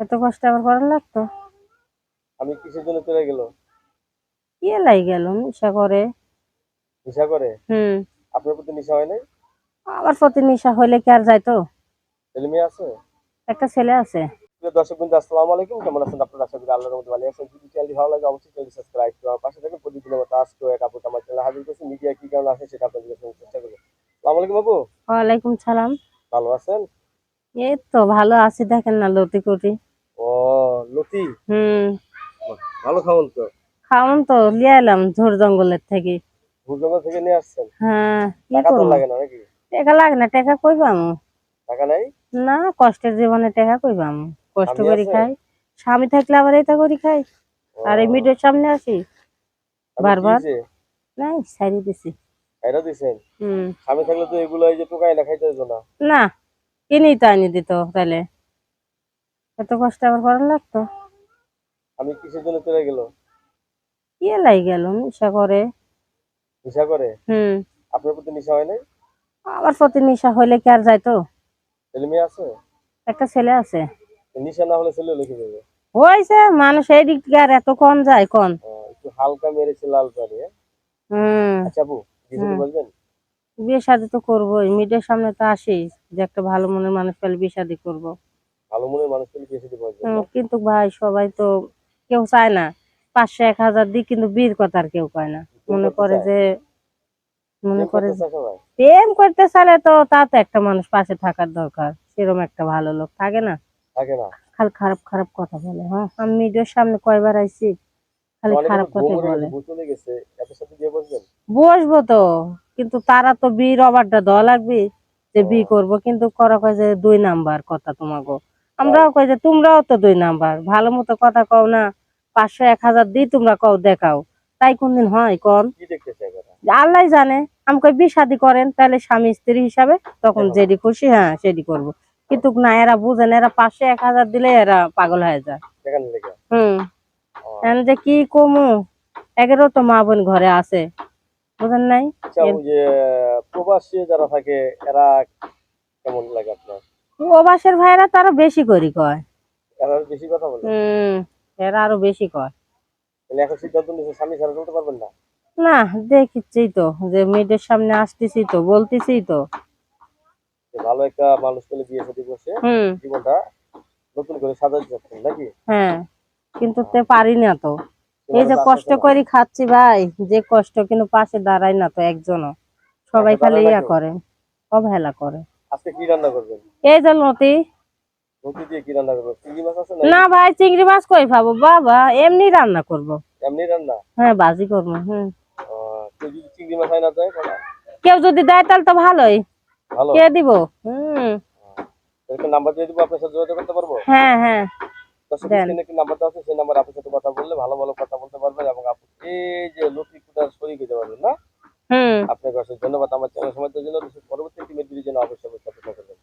এত কষ্ট আবার করার লাগতো? আমি কিসের জন্য চলে গেল। কে লাই গেল? নেশা করে। নেশা করে? হুম। আপনার প্রতি নেশা হয় নাই? আমার প্রতি নেশা হইলে কি আর যাইতো? ছেলে মেয়ে আছে? একটা ছেলে আছে। দর্শক বন্ধু আসসালামু আলাইকুম। কেমন আছেন আপনারা? আশা করি আল্লাহর মধ্যে ভালো আছেন। যদি চ্যানেলটি ভালো লাগে অবশ্যই চ্যানেলটি সাবস্ক্রাইব করে আমার পাশে থাকুন প্রতিদিনের মতো আজকে এক আপু আমার চ্যানেল হাজির করছি মিডিয়া কি কারণে আসে সেটা আপনাদের জানার চেষ্টা করব। আসসালামু আলাইকুম আপু। ওয়ালাইকুম সালাম। ভালো আছেন? এই তো ভালো আছি দেখেন না লতি কুটি। লতি? হুম। ভালো খাওয়ান তো। খাওন তো লিয়ে এলাম ঝোর জঙ্গলের থেকে। ভূজঙ্গল থেকে নিয়ে আসছেন? হ্যাঁ কি টাকা তো লাগে না নাকি? টাকা লাগে না টাকা কই পামু টাকা নাই? না কষ্টের জীবনে টাকা কই পামু কষ্ট করি খাই। স্বামী থাকলে আবার এটা করি খাই। আর এই মিডিয়ার সামনে আসি? বারবার? নাই সারি দিছি। দিছেন? হুম। স্বামী থাকলে তো এগুলো এই যে টোকাই না খাইতে না। না কিনেই তো আনি দিত তাহলে। এত কষ্ট আবার করার লাগতো? আমি কিসের জন্য চলে গেল। কে লাই গেল? নেশা করে। নেশা করে? হুম। আপনার প্রতি নেশা হয় নাই? আমার প্রতি নেশা হইলে কি আর যাইতো? ছেলে মেয়ে আছে? একটা ছেলে আছে। নেশা না হলে ছেলে লিখে দেবে হয়েছে মানুষ এই দিক থেকে আর এত কম যায় কোন? আহ, একটু হালকা মেরেছে লাল পানি হ্যাঁ? হুম। আচ্ছা আপু কিছু বলবেন? বিয়ে শাদি তো করবোই মিডিয়ার সামনে তো আসি যে একটা ভালো মনের মানুষ পেলে বিয়ে শাদি করব। ভালো মনের মানুষ পেলে বিয়ে দিতে কিন্তু ভাই সবাই তো কেউ চায় না। পাঁচশো এক হাজার দিই কিন্তু বিয়ের কথা আর কেউ কয় না। মনে করে যে মনে করে প্রেম করতে চাইলে তো তা তো একটা মানুষ পাশে থাকার দরকার। সেরকম একটা ভালো লোক থাকে না। থাকে না। খালি খারাপ খারাপ কথা বলে হ্যাঁ? আমি মিডিয়ার সামনে কয়বার আইছি খালি খারাপ কথা বলে। বসবো তো কিন্তু তারা তো বিয়ের অবারটা দেওয়া লাগবে যে বিয়ে করব কিন্তু করা কয় যে দুই নাম্বার কথা তোমাকে আমরাও কই যে তোমরাও তো দুই নাম্বার। ভালো মতো কথা কও না পাঁচশো এক হাজার দিই তোমরা কও দেখাও। তাই কোনদিন হয় কন? আল্লাহ জানে। আমি কই বিয়ে শাদি করেন তাহলে স্বামী স্ত্রী হিসাবে তখন। যেটি খুশি হ্যাঁ সেটি করব। কিন্তু না এরা বুঝেন এরা পাঁচশো এক হাজার দিলে এরা পাগল হয়ে যায়। হুম। যে কি কমু? এগেরও তো মা বোন ঘরে আছে। বুঝেন নাই? আচ্ছা প্রবাসী যারা থাকে এরা কেমন লাগে আপনার? প্রবাসের ভাইরা তারা বেশি করি কয়। এরা বেশি কথা বলে। হুম এরা আরও বেশি কয়। তাহলে এখন সিদ্ধান্ত নিয়েছে স্বামী ছাড়া চলতে পারবেন না? না দেখিচ্ছি তো যে মেয়েদের সামনে আসতেছি তো বলতেছি তো। ভালো একটা মানুষ পেলে বিয়ে শাদী হুম। জীবনটা নতুন করে সাজাতে যাচ্ছেন নাকি? হ্যাঁ কিন্তু তে পারি না তো। এই যে কষ্ট। করে খাচ্ছি ভাই যে কষ্ট কিন্তু পাশে দাঁড়ায় না তো একজনও। সবাই পাশে খালি ইয়া করে অবহেলা করে। আজকে কি রান্না করবেন? এই যে লতি। না ভাই চিংড়ি মাছ কই পাবো? বাবা এমনি রান্না করব। এমনি রান্না? হ্যাঁ করব হুম। চিংড়ি মাছ হয় না কেউ যদি দেয় তাহলে তো ভালোই। কে দিব? হুম। নাম্বার দিয়ে দিব? আপনার সাথে যোগাযোগ করতে পারব? হ্যাঁ হ্যাঁ। নাম্বারটা আছে? সেই নাম্বার আপনার সাথে কথা বললে ভালো ভালো কথা বলতে পারবেন এবং আপনি এই যে লক্ষ্মী কুটার শরীর হতে পারবেন না? আপনাকে ধন্যবাদ। আমার চ্যানেল সময় জন্য। পরবর্তী টিমের অবশ্যই